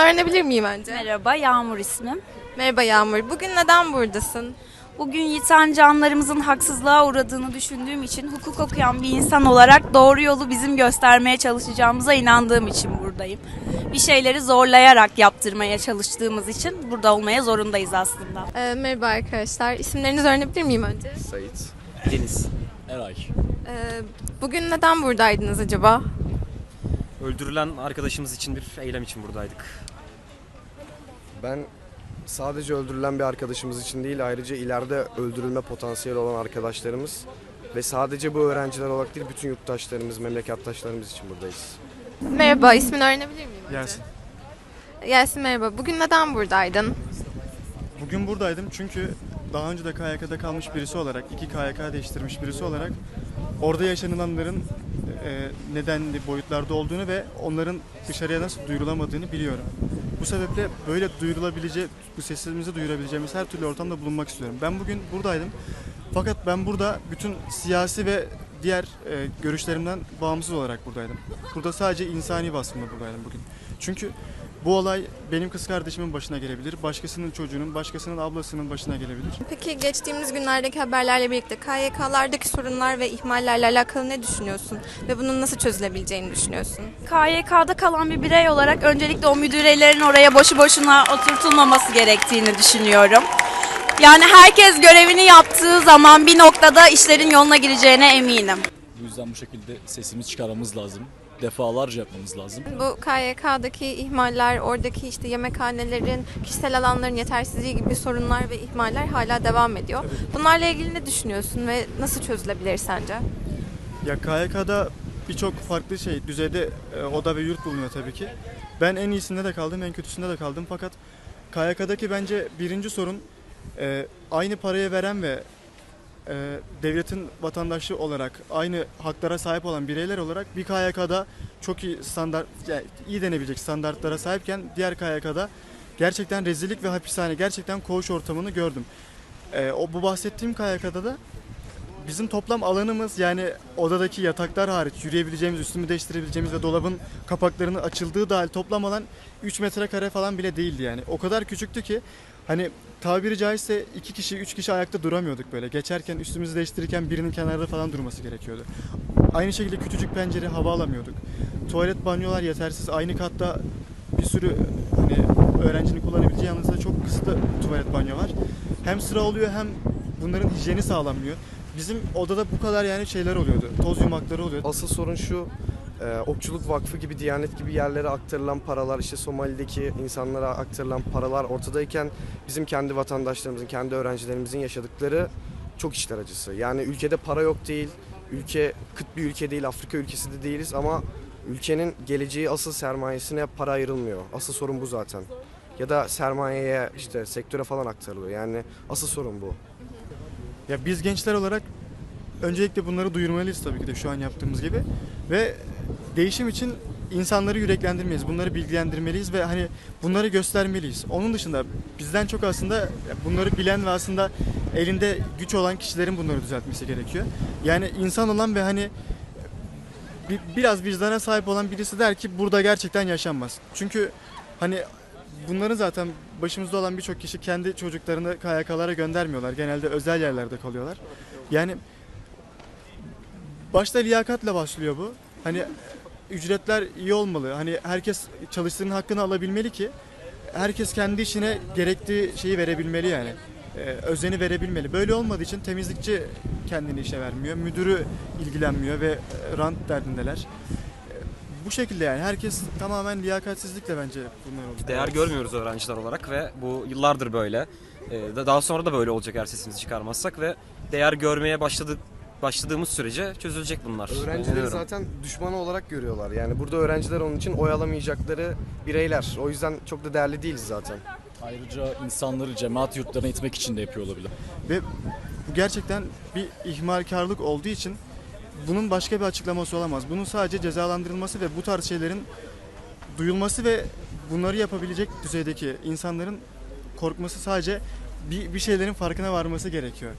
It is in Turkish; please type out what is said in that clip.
ismini öğrenebilir miyim önce? Merhaba, Yağmur ismim. Merhaba Yağmur. Bugün neden buradasın? Bugün yiten canlarımızın haksızlığa uğradığını düşündüğüm için hukuk okuyan bir insan olarak doğru yolu bizim göstermeye çalışacağımıza inandığım için buradayım. Bir şeyleri zorlayarak yaptırmaya çalıştığımız için burada olmaya zorundayız aslında. Ee, merhaba arkadaşlar. İsimlerinizi öğrenebilir miyim önce? Sait. Deniz. Eray. Ee, bugün neden buradaydınız acaba? Öldürülen arkadaşımız için bir eylem için buradaydık. Ben sadece öldürülen bir arkadaşımız için değil ayrıca ileride öldürülme potansiyeli olan arkadaşlarımız ve sadece bu öğrenciler olarak değil bütün yurttaşlarımız, memlektaşlarımız için buradayız. Merhaba, ismini öğrenebilir miyim önce? Yasin. Yasin merhaba. Bugün neden buradaydın? Bugün buradaydım çünkü daha önce de KYK'da kalmış birisi olarak, iki KYK değiştirmiş birisi olarak orada yaşanılanların e, nedenli boyutlarda olduğunu ve onların dışarıya nasıl duyurulamadığını biliyorum. Bu sebeple böyle duyurulabilecek, bu sesimizi duyurabileceğimiz her türlü ortamda bulunmak istiyorum. Ben bugün buradaydım. Fakat ben burada bütün siyasi ve diğer e, görüşlerimden bağımsız olarak buradaydım. Burada sadece insani vasfımla buradaydım bugün. Çünkü bu olay benim kız kardeşimin başına gelebilir, başkasının çocuğunun, başkasının ablasının başına gelebilir. Peki geçtiğimiz günlerdeki haberlerle birlikte KYK'lardaki sorunlar ve ihmallerle alakalı ne düşünüyorsun? Ve bunun nasıl çözülebileceğini düşünüyorsun? KYK'da kalan bir birey olarak öncelikle o müdürelerin oraya boşu boşuna oturtulmaması gerektiğini düşünüyorum. Yani herkes görevini yaptığı zaman bir noktada işlerin yoluna gireceğine eminim. Bu yüzden bu şekilde sesimizi çıkarmamız lazım. Defalarca yapmamız lazım. Bu KYK'daki ihmaller, oradaki işte yemekhanelerin, kişisel alanların yetersizliği gibi sorunlar ve ihmaller hala devam ediyor. Bunlarla ilgili ne düşünüyorsun ve nasıl çözülebilir sence? Ya KYK'da birçok farklı şey düzeyde e, oda ve yurt bulunuyor tabii ki. Ben en iyisinde de kaldım, en kötüsünde de kaldım. Fakat KYK'daki bence birinci sorun e, aynı parayı veren ve devletin vatandaşı olarak aynı haklara sahip olan bireyler olarak bir KYK'da çok iyi standart, yani iyi denebilecek standartlara sahipken diğer KYK'da gerçekten rezillik ve hapishane, gerçekten koğuş ortamını gördüm. E, o bu bahsettiğim KYK'da da bizim toplam alanımız yani odadaki yataklar hariç yürüyebileceğimiz, üstümü değiştirebileceğimiz ve dolabın kapaklarının açıldığı dahil toplam alan 3 metrekare falan bile değildi yani. O kadar küçüktü ki hani tabiri caizse iki kişi, üç kişi ayakta duramıyorduk böyle. Geçerken, üstümüzü değiştirirken birinin kenarda falan durması gerekiyordu. Aynı şekilde küçücük pencere hava alamıyorduk. Tuvalet, banyolar yetersiz. Aynı katta bir sürü hani öğrencinin kullanabileceği yalnızca çok kısıtlı tuvalet banyo var. Hem sıra oluyor hem bunların hijyeni sağlanmıyor. Bizim odada bu kadar yani şeyler oluyordu. Toz yumakları oluyordu. Asıl sorun şu e, Okçuluk Vakfı gibi, Diyanet gibi yerlere aktarılan paralar, işte Somali'deki insanlara aktarılan paralar ortadayken bizim kendi vatandaşlarımızın, kendi öğrencilerimizin yaşadıkları çok işler acısı. Yani ülkede para yok değil, ülke kıt bir ülke değil, Afrika ülkesi de değiliz ama ülkenin geleceği asıl sermayesine para ayrılmıyor. Asıl sorun bu zaten. Ya da sermayeye işte sektöre falan aktarılıyor. Yani asıl sorun bu. Ya biz gençler olarak öncelikle bunları duyurmalıyız tabii ki de şu an yaptığımız gibi ve değişim için insanları yüreklendirmeliyiz. Bunları bilgilendirmeliyiz ve hani bunları göstermeliyiz. Onun dışında bizden çok aslında bunları bilen ve aslında elinde güç olan kişilerin bunları düzeltmesi gerekiyor. Yani insan olan ve hani bi- biraz vicdana sahip olan birisi der ki burada gerçekten yaşanmaz. Çünkü hani bunların zaten başımızda olan birçok kişi kendi çocuklarını KYK'lara göndermiyorlar. Genelde özel yerlerde kalıyorlar. Yani başta liyakatla başlıyor bu. Hani ücretler iyi olmalı. Hani herkes çalıştığının hakkını alabilmeli ki herkes kendi işine gerektiği şeyi verebilmeli yani. Ee, özeni verebilmeli. Böyle olmadığı için temizlikçi kendini işe vermiyor. Müdürü ilgilenmiyor ve rant derdindeler. Bu şekilde yani herkes tamamen liyakatsizlikle bence bunlar oluyor. Değer görmüyoruz öğrenciler olarak ve bu yıllardır böyle. Ee, da- Daha sonra da böyle olacak eğer sesimizi çıkarmazsak ve değer görmeye başladık başladığımız sürece çözülecek bunlar. Öğrencileri İnanıyorum. zaten düşmanı olarak görüyorlar. Yani burada öğrenciler onun için oyalamayacakları bireyler. O yüzden çok da değerli değiliz zaten. Ayrıca insanları cemaat yurtlarına itmek için de yapıyor olabilir. Ve bu gerçekten bir ihmalkarlık olduğu için bunun başka bir açıklaması olamaz. Bunun sadece cezalandırılması ve bu tarz şeylerin duyulması ve bunları yapabilecek düzeydeki insanların korkması sadece bir, bir şeylerin farkına varması gerekiyor.